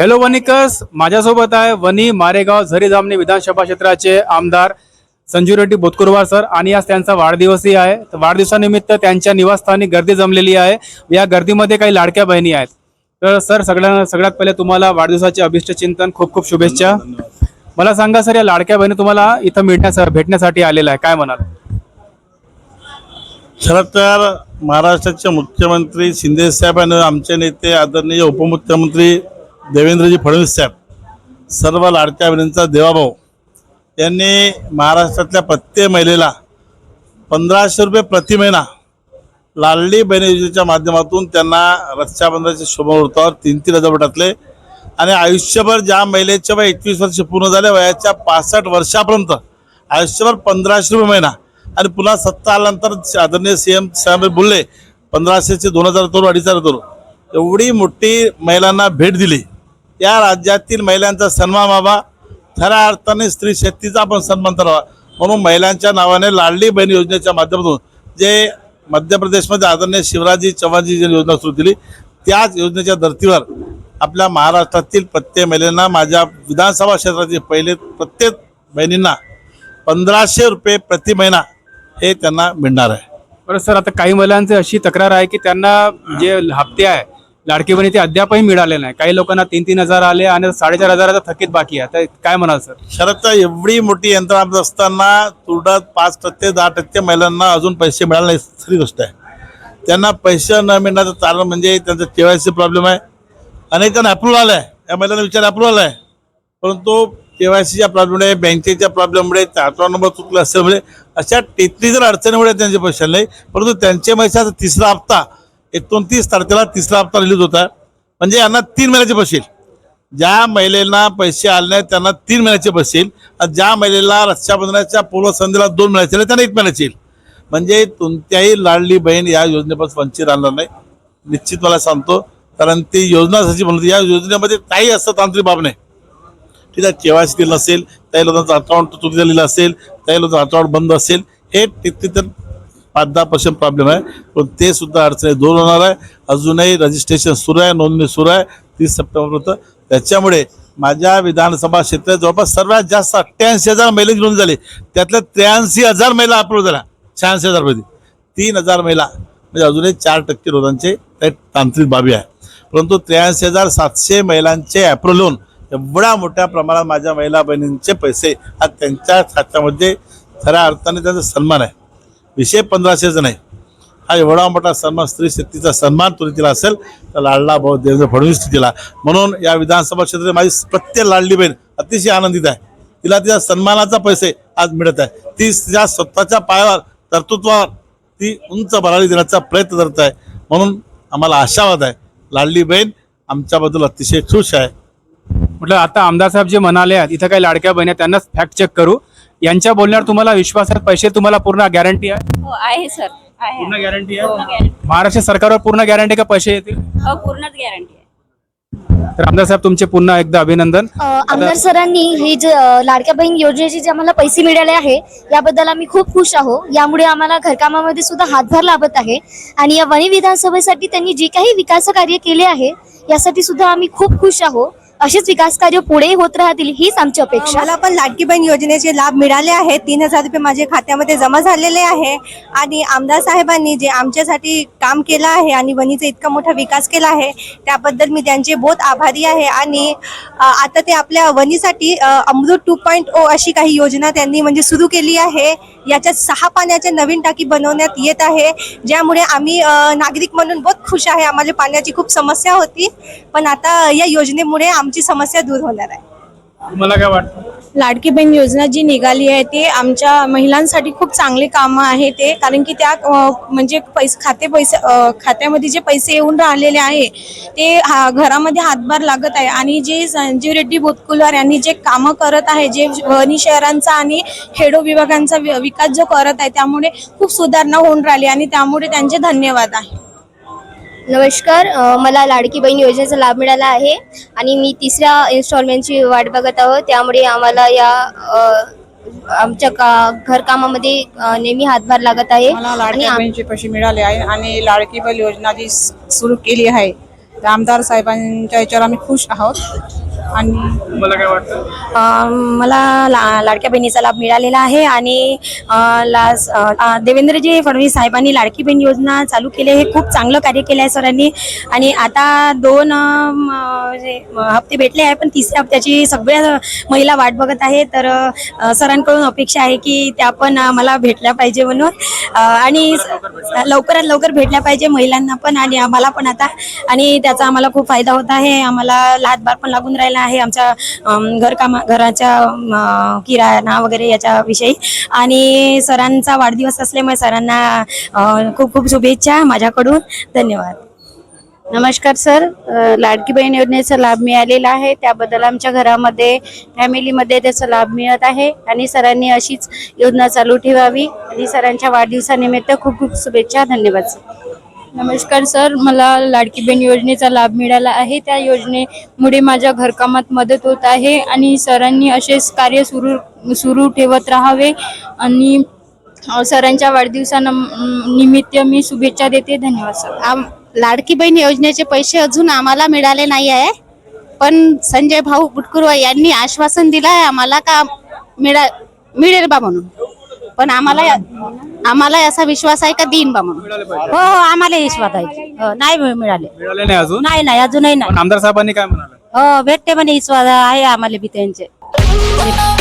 Hello वनिकस. माझ्यासोबत आहे वनी मारेगाव झरी जामणी विधानसभा क्षेत्राचे आमदार संजू रेड्डी बोतकुरवार सर. आणि आज त्यांचा वाढदिवसही आहे. तर वाढदिवसानिमित्त त्यांच्या निवासस्थानी गर्दी जमलेली आहे. या गर्दीमध्ये काही लाडक्या बहिणी आहेत. तर सर सगळ्या सगळ्यात पहिले तुम्हाला वाढदिवसाचे अभिष्ट चिंतन खूप खूप शुभेच्छा. मला सांगा सर या लाडक्या बहिणी तुम्हाला इथं मिळण्यास भेटण्यासाठी आलेला आहे काय म्हणाल? खरं तर महाराष्ट्राचे मुख्यमंत्री शिंदे साहेब आणि आमचे नेते आदरणीय उपमुख्यमंत्री देवेंद्रजी फडणवीस साहेब सर्व लाडक्या बहिणींचा देवाभाऊ. यांनी महाराष्ट्रातल्या प्रत्येक महिलेला पंधराशे रुपये प्रति महिना लाडली बहीण योजनेच्या माध्यमातून त्यांना रक्षाबंधनाच्या शुभमुहूर्तावर तीन तीन हजार रुपये टाकले. आणि आयुष्यभर ज्या महिलेच्या वय एकवीस वर्ष पूर्ण झाले वयाच्या पासष्ट वर्षापर्यंत आयुष्यभर पंधराशे रुपये महिना. आणि पुन्हा सत्ता आल्यानंतर आदरणीय सी एम साहेब बोलले पंधराशेचे दोन हजार करू अडीच हजार करू एवढी मोठी महिलांना भेट दिली. या राज्यातील महिलांचा सन्मान व्हावा. खऱ्या अर्थाने स्त्री शक्तीचा आपण सन्मान करावा म्हणून महिलांच्या नावाने लाडली बहीण योजनेच्या माध्यमातून जे मध्य प्रदेशमध्ये आदरणीय शिवराजी चव्हाणजी जी योजना सुरू केली त्याच योजनेच्या धर्तीवर आपल्या महाराष्ट्रातील प्रत्येक महिलांना माझ्या विधानसभा क्षेत्रातील पहिले प्रत्येक बहिणींना पंधराशे रुपये प्रति महिना हे त्यांना मिळणार आहे. बरं सर आता काही महिलांची अशी तक्रार आहे की त्यांना जे हप्ते आहे लाडकी बहिणी ते अद्यापही मिळाले नाही. काही लोकांना तीन तीन हजार आले आणि साडेचार हजाराचा थकीत बाकी आहे. तर काय म्हणाल सर? शरदचा एवढी मोठी यंत्रणा असताना तुरडात पाच टक्के दहा टक्के महिलांना अजून पैसे मिळाले नाही खरी गोष्ट आहे त्यांना पैसे न मिळण्याचं कारण म्हणजे त्यांचं केवायसी प्रॉब्लेम आहे. अनेकांना त्यांना अप्रुव्हल आलं आहे या महिलांना विचार अप्रूव्हल आहे परंतु केवायसीच्या प्रॉब्लेममुळे बँकेच्या प्रॉब्लेममुळे अकाउंट नंबर चुकला असल्यामुळे म्हणजे अशा टेक्निकल जर अडचणीमुळे त्यांचे पैसे नाही. परंतु त्यांचे पैशाचा तिसरा हप्ता एकोणतीस तारखेला तिसरा हप्ता रिलीज होता. म्हणजे यांना तीन महिन्याचे बसेल. ज्या महिलेला पैसे आले नाही त्यांना तीन महिन्याचे बसेल. ज्या महिलेला रक्षाबंधनाच्या पूर्वसंध्येला दोन महिन्याचे आले त्यांना एक महिन्याचे येईल. म्हणजे कोणत्याही लाडली बहीण या योजनेपासून वंचित राहणार नाही. निश्चित मला सांगतो कारण ती योजना जशी बनवली या योजनेमध्ये काही असं तांत्रिक बाब नाही. ठीक आहे केवायसी दिलं नसेल काही लोकांचं अकाउंट चुकी झालेलं असेल काही लोकांचं अकाउंट बंद असेल हे तिथे तर पाच दहा पर्सेंट प्रॉब्लेम आहे. पण ते सुद्धा अडचणी दूर होणार आहे. अजूनही रजिस्ट्रेशन सुरू आहे नोंदणी सुरू आहे. तीस सप्टेंबरपर्यंत त्याच्यामुळे माझ्या विधानसभा क्षेत्रात जवळपास सर्वात जास्त अठ्ठ्याऐंशी हजार महिला नोंद झाली. त्यातल्या त्र्याऐंशी हजार महिला अप्रूव्ह झाल्या. शहाऐंशी हजारमध्ये तीन हजार महिला. म्हणजे अजूनही चार टक्के रोजांचे काही तांत्रिक बाबी आहे. परंतु त्र्याऐंशी हजार सातशे महिलांचे ॲप्रो होऊन एवढ्या मोठ्या प्रमाणात माझ्या महिला बहिणींचे पैसे हा त्यांच्या खात्यामध्ये खऱ्या अर्थाने त्यांचा सन्मान आहे. विषय पंधराशेचा नाही. हा एवढा मोठा सन्मान स्त्री शक्तीचा सन्मान तुम्ही तिला असेल तर लाडला भाऊ देवेंद्र फडणवीस तिला. म्हणून या विधानसभा क्षेत्रात माझी प्रत्येक लाडली बहीण अतिशय आनंदित आहे. तिला तिच्या सन्मानाचा पैसे आज मिळत आहे. ती तिच्या स्वतःच्या पायावर कर्तृत्वावर ती उंच भरारी देण्याचा प्रयत्न करत आहे. म्हणून आम्हाला आशावाद आहे. लाडली बहीण आमच्याबद्दल अतिशय खुश आहे. म्हटलं आता आमदार साहेब जे म्हणाले आहेत इथं काही लाडक्या बहिणी आहेत, त्यांनाच फॅक्ट चेक करू. यांच्या बोलण्यावर तुम्हाला विश्वास आहे? पैसे तुम्हाला पूर्ण गॅरंटी आहे? हो आहे सर आहे. पूर्ण गॅरंटी पूर्ण आहे गॅरंटी महाराष्ट्र सरकारवर पूर्ण गॅरंटी का पैसे येतील? हो पूर्णच गॅरंटी आहे. तर आमदार साहेब तुमचे पुन्हा एकदा अभिनंदन. अ, आमदार सरांनी हे जे अ, लाडक्या बहीण योजनेचे जे आम्हाला पैसे मिळाले आहे याबद्दल आम्ही खूप खुश आहो. यामुळे आम्हाला घरकामामध्ये सुद्धा हातभार लाभत आहे. आणि या वणी विधानसभेसाठी त्यांनी जे काही विकास कार्य केले आहे यासाठी सुद्धा आम्ही खूप खुश आहो. असेच विकास कार्य पुढे होत राहतील हीच आमची अपेक्षा. मला पण लाडकी बहीण योजनेचे लाभ मिळाले आहेत. तीन हजार रुपये माझ्या खात्यामध्ये जमा झालेले आहे. आणि आमदार साहेबांनी जे आमच्यासाठी काम केलं आहे आणि वणीचा इतका मोठा विकास केला आहे त्याबद्दल मी त्यांचे बहुत आभारी आहे. आणि आता ते आपल्या वणीसाठी अमृत टू पॉईंट ओ अशी काही योजना त्यांनी म्हणजे सुरू केली आहे. याच्यात सहा पाण्याच्या नवीन टाकी बनवण्यात येत आहे ज्यामुळे आम्ही नागरिक म्हणून बहुत खुश आहे. आम्हाला पाण्याची खूप समस्या होती. पण आता या योजनेमुळे आम आमची समस्या दूर होणार आहे. तुम्हाला काय वाटतं? लाडकी बहीण योजना जी निघाली आहे ते आमच्या महिलांसाठी खूप चांगले काम आहे ते. कारण की त्या अ, म्हणजे पैसे खाते पैसे अ, खात्यामध्ये जे पैसे येऊन राहिलेले आहे ते हा- घरामध्ये हातभार लागत आहे. आणि जे संजीव रेड्डी बोतकुलवार यांनी जे कामं करत आहे जे वणी शहरांचा आणि खेडो विभागांचा वि- विकास जो करत आहे त्यामुळे खूप सुधारणा होऊन राहिली आणि त्यामुळे त्यांचे धन्यवाद आहे. नमस्कार मला लाडकी बहीण योजनेचा लाभ मिळाला आहे आणि मी तिसऱ्या इन्स्टॉलमेंटची वाट बघत आहोत. त्यामुळे आम्हाला या आमच्या का घरकामामध्ये नेहमी हातभार लागत आहे. मला आणि लाडक्या आम- बहिणीचे पैसे मिळाले आहे आणि लाडकी बहीण योजना जी सुरू केली आहे त्या आमदार साहेबांच्या याच्यावर आम्ही खुश आहोत. आणि तुम्हाला काय वाटतं? अं, मला ला लाडक्या बहिणीचा लाभ मिळालेला आहे आणि अं, लास अं, देवेंद्रजी फडणवीस साहेबांनी लाडकी बहीण योजना चालू केली हे खूप चांगलं कार्य केलं आहे सरांनी. आणि आता दोन अं, म, जे, म, हप्ते भेटले आहे पण तिसऱ्या हप्त्याची सगळ्या महिला वाट बघत आहे. तर अं, सरांकडून अपेक्षा आहे की त्या पण आम्हाला भेटल्या पाहिजे म्हणून. अं, आणि स- लवकरात लवकर भेटल्या पाहिजे महिलांना पण आणि आम्हाला पण आता. आणि त्याचा आम्हाला खूप फायदा होत आहे. आम्हाला हातभार पण लागून राहिला आहे आमच्या घरकामा घराच्या किराणा वगैरे याच्याविषयी. आणि सरांचा वाढदिवस असल्यामुळे सरांना खूप खूप शुभेच्छा माझ्याकडून. धन्यवाद. नमस्कार सर. लाडकी बहीण योजनेचा लाभ मिळालेला आहे. त्याबद्दल आमच्या घरामध्ये फॅमिलीमध्ये त्याचा लाभ मिळत आहे. आणि सरांनी अशीच योजना चालू ठेवावी. आणि सरांच्या वाढदिवसानिमित्त खूप खूप शुभेच्छा. धन्यवाद सर. नमस्कार सर मला लाडकी बहीण योजनेचा लाभ मिळाला आहे. त्या योजनेमुळे माझ्या घरकामात मदत होत आहे आणि सरांनी असेच कार्य सुरू सुरू ठेवत राहावे आणि सरांच्या वाढदिवसानं निमित्त मी शुभेच्छा देते. धन्यवाद सर. आम लाडकी बहीण योजनेचे पैसे अजून आम्हाला मिळाले नाही आहे पण संजय भाऊ बुटकुरवा यांनी आश्वासन दिलं आहे आम्हाला का मिळा मिळेल बा म्हणून. पण आम्हाला आम्हाला असा विश्वास आहे का? देईन बा म्हणून. हो हो आम्हाला विश्वास आहे. हो, नाही मिळाले. मिळाले नाही अजून? नाही नाही अजूनही नाही. पण आमदार साहेबांनी काय म्हणाले? हो भेटते म्हणे विश्वास आहे आम्हाला बी त्यांचे.